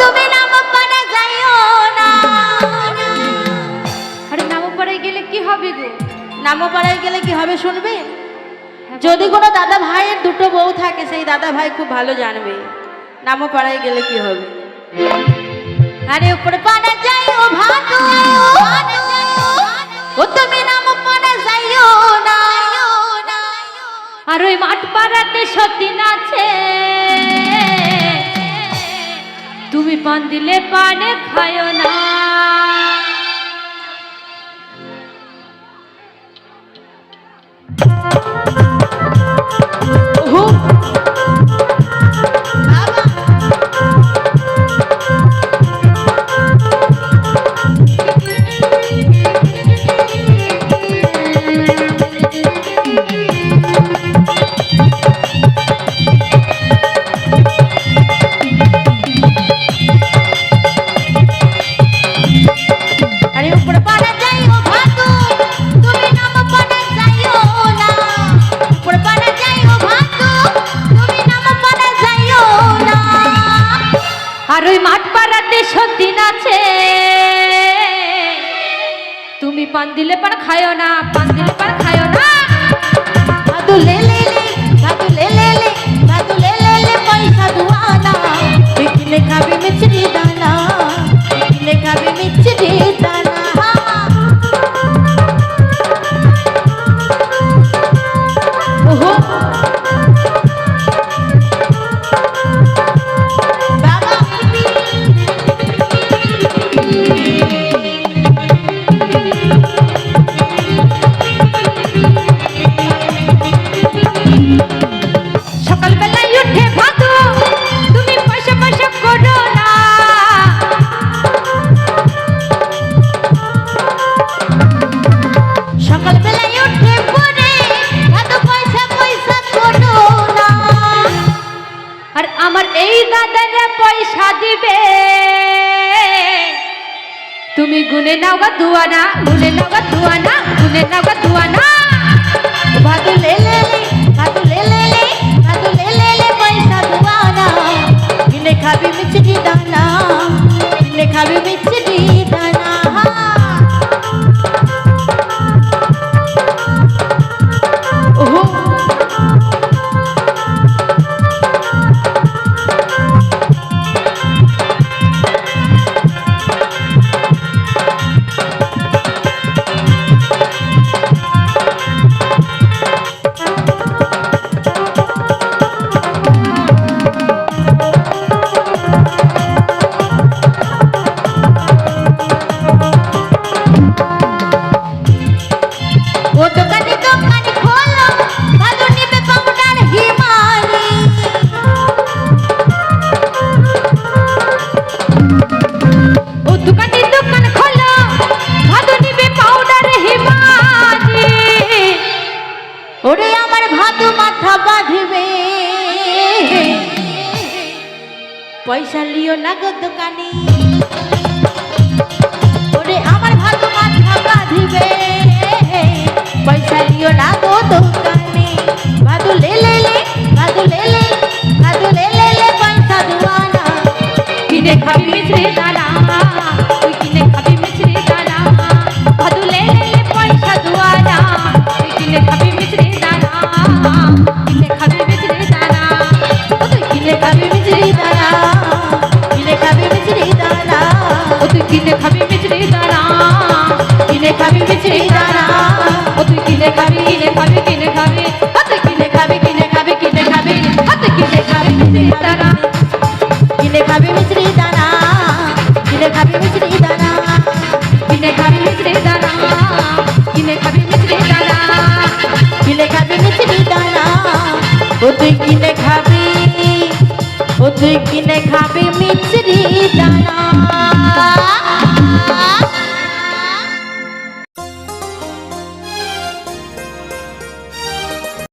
তুমি যাইও না। আরে নামপাড়ায় গেলে কি হবে গো? নামপাড়ায় গেলে কি হবে শুনবে? যদি কোনো দাদা ভাইয়ের দুটো বউ থাকে সেই দাদা ভাই খুব ভালো জানবে। নামপাড়ায় গেলে কি হবে? আরে উপরে পাড়া যাইও ও তুমি নাম পাড়া যাইও না। আর ওই মাঠ পাড়াতে সতীন আছে। পান দিলে পানে খায় না। পান দিলে পান খায় না পান দিলে পান খায় না। ভাদু দিবে তুমি গুনে নাও গা দুয়ানা গুনে নাও গা দুয়ানা গুনে নাও গা দুয়ানা। পয়সা লিও না গো দোকানে। ওরে আমার ভালো মাছ ভাঙা দিবে পয়সা লিও না গো দোকানে। ভাদু লে লে লে ভাদু লে লে ভাদু লে লে লে পয়সা দুয়ানা কিনে খাবি মিছরি দানা মিছরি দানা কিনে খাবি মিচড়ি দানা কিনে খাবি মিচড়ি দানা কিনে খাবি মিছরি দানা কিনে খাবি মিছরি দানা কিনে খাবি মিচড়ি দানা ও তুই কিনে খাবি, ও তুই কিনে খাবি মিচড়ি দানা।